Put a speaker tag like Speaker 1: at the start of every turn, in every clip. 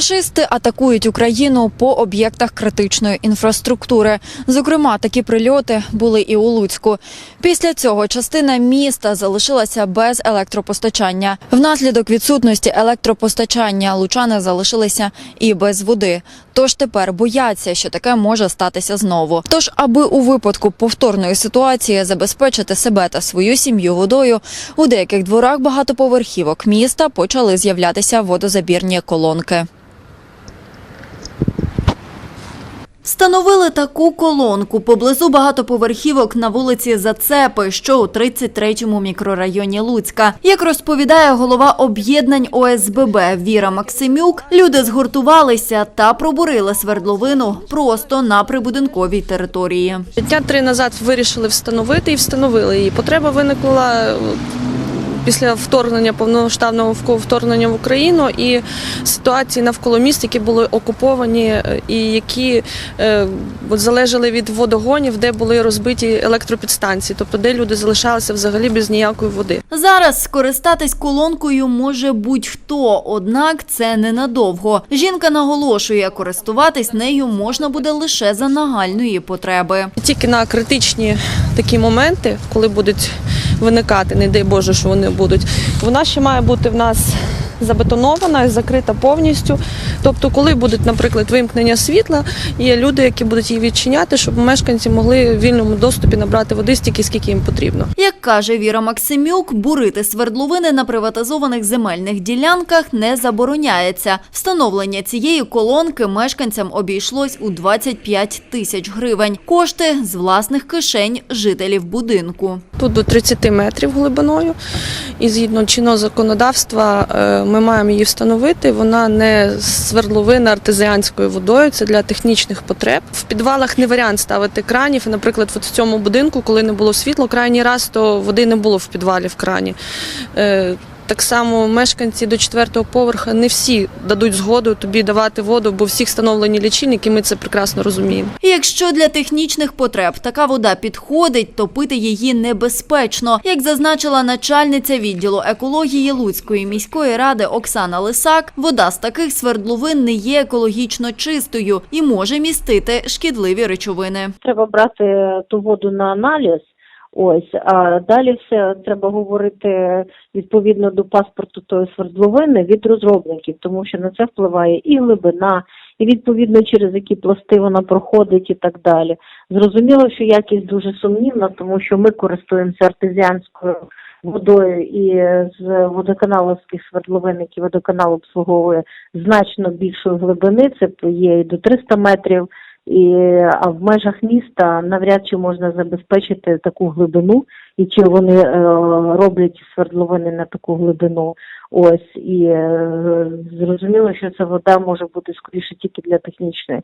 Speaker 1: Рашисти атакують Україну по об'єктах критичної інфраструктури. Зокрема, такі прильоти були і у Луцьку. Після цього частина міста залишилася без електропостачання. Внаслідок відсутності електропостачання лучани залишилися і без води. Тож тепер бояться, що таке може статися знову. Тож, аби у випадку повторної ситуації забезпечити себе та свою сім'ю водою, у деяких дворах багатоповерхівок міста почали з'являтися водозабірні колонки. Встановили таку колонку поблизу багатоповерхівок на вулиці Зацепи, що у 33-му мікрорайоні Луцька. Як розповідає голова об'єднань ОСББ Віра Максимюк, люди згуртувалися та пробурили свердловину просто на прибудинковій території.
Speaker 2: Дня три назад вирішили встановити і встановили її. Потреба виникла після вторгнення повномасштабного вко- вторгнення в Україну і ситуації навколо міст, які були окуповані е, і які е, залежали від водогонів, де були розбиті електропідстанції, тобто де люди залишалися взагалі без ніякої води.
Speaker 1: Зараз скористатись колонкою може будь-хто, однак це ненадовго. Жінка наголошує, користуватись нею можна буде лише за нагальної потреби.
Speaker 2: Тільки на критичні такі моменти, коли будуть виникати, не дай Боже, що вони будуть, вона ще має бути в нас забетонована і закрита повністю. Тобто, коли будуть, наприклад, вимкнення світла, є люди, які будуть її відчиняти, щоб мешканці могли в вільному доступі набрати води стільки, скільки їм потрібно.
Speaker 1: Як каже Віра Максимюк, бурити свердловини на приватизованих земельних ділянках не забороняється. Встановлення цієї колонки мешканцям обійшлось у 25 тисяч гривень. Кошти з власних кишень жителів будинку.
Speaker 2: Тут до 30 метрів глибиною, і згідно чинного законодавства е, ми маємо її встановити. Вона не свердловина артезіанською водою, це для технічних потреб. В підвалах не варіант ставити кранів. Наприклад, от в цьому будинку, коли не було світла, крайній раз то води не було в підвалі в крані. Так само мешканці до четвертого поверха не всі дадуть згоду тобі давати воду, бо всіх встановлені лічильники, ми це прекрасно розуміємо.
Speaker 1: Якщо для технічних потреб така вода підходить, то пити її небезпечно. Як зазначила начальниця відділу екології Луцької міської ради Оксана Лисак, вода з таких свердловин не є екологічно чистою і може містити шкідливі речовини.
Speaker 3: треба брати ту воду на аналіз. Ось, а далі все треба говорити відповідно до паспорту тої свердловини від розробників, тому що на це впливає і глибина, і відповідно через які пласти вона проходить і так далі. Зрозуміло, що якість дуже сумнівна, тому що ми користуємося артезіанською водою і з водоканаловських свердловин, які водоканал обслуговує значно більшої глибини, це є і до 300 метрів. І, в межах міста навряд чи можна забезпечити таку глибину, і чи вони е, роблять свердловини на таку глибину. Ось і е, зрозуміло, що ця вода може бути скоріше тільки для технічної,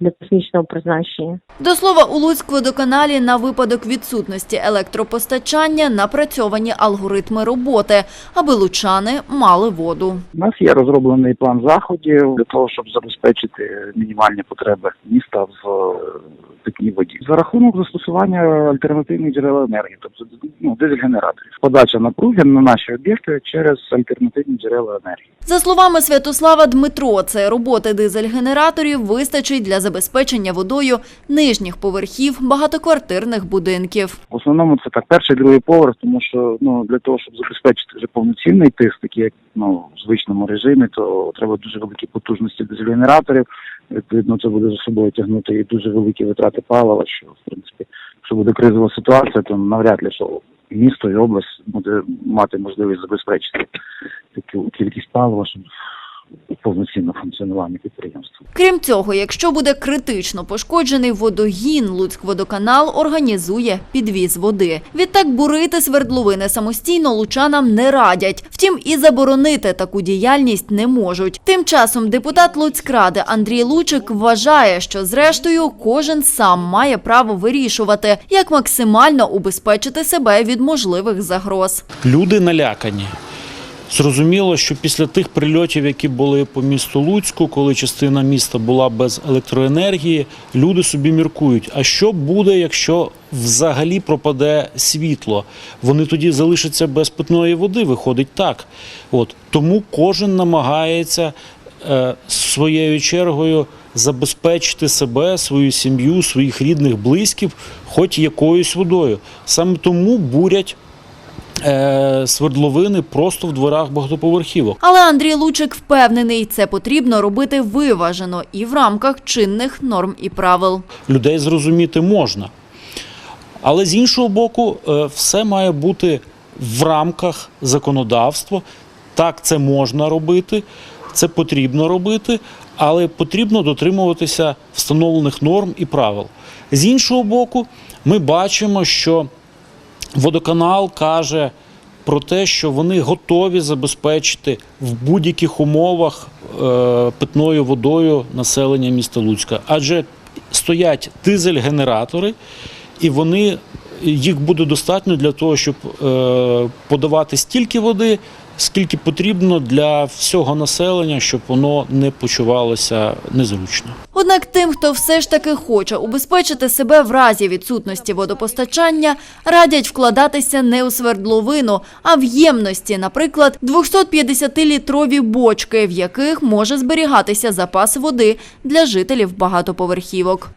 Speaker 3: для технічного призначення.
Speaker 1: До слова, у Луцькводоканалі на випадок відсутності електропостачання напрацьовані алгоритми роботи, аби лучани мали воду.
Speaker 4: У нас є розроблений план заходів для того, щоб забезпечити мінімальні потреби міста в воді за рахунок застосування альтернативних джерел енергії, тобто ну, дизель-генераторів. Подача напруги на наші об'єкти через альтернативні джерела енергії.
Speaker 1: За словами Святослава Дмитро, це роботи дизель-генераторів вистачить для забезпечення водою нижніх поверхів багатоквартирних будинків.
Speaker 4: В основному це так перший другий поверх, тому що ну для того, щоб забезпечити вже повноцінний тиск, такий як ну в звичному режимі, то треба дуже великі потужності дизель-генераторів. Відповідно, це буде за собою тягнути і дуже великі витрати палива. Що в принципі, якщо буде кризова ситуація, то навряд ли що місто і область буде мати можливість забезпечити таку кількість палива, щоб повноцінне функціонування підприємства.
Speaker 1: Крім цього, якщо буде критично пошкоджений водогін, Луцькводоканал організує підвіз води. Відтак бурити свердловини самостійно лучанам не радять. Втім, і заборонити таку діяльність не можуть. Тим часом депутат Луцькради Андрій Лучик вважає, що зрештою кожен сам має право вирішувати, як максимально убезпечити себе від можливих загроз.
Speaker 5: Люди налякані. Зрозуміло, що після тих прильотів, які були по місту Луцьку, коли частина міста була без електроенергії, люди собі міркують, а що буде, якщо взагалі пропаде світло? Вони тоді залишаться без питної води, виходить так. От тому кожен намагається е, своєю чергою забезпечити себе, свою сім'ю, своїх рідних, близьких, хоч якоюсь водою. Саме тому бурять е, свердловини просто в дворах багатоповерхівок.
Speaker 1: Але Андрій Лучик впевнений, це потрібно робити виважено і в рамках чинних норм і правил.
Speaker 5: людей зрозуміти можна. Але з іншого боку, е, все має бути в рамках законодавства. Так, це можна робити, це потрібно робити, але потрібно дотримуватися встановлених норм і правил. З іншого боку, ми бачимо, що водоканал каже про те, що вони готові забезпечити в будь-яких умовах е, питною водою населення міста Луцька. Адже стоять дизель-генератори, і вони їх буде достатньо для того, щоб е, подавати стільки води, скільки потрібно для всього населення, щоб воно не почувалося незручно.
Speaker 1: Однак тим, хто все ж таки хоче убезпечити себе в разі відсутності водопостачання, радять вкладатися не у свердловину, а в ємності, наприклад, 250-літрові бочки, в яких може зберігатися запас води для жителів багатоповерхівок.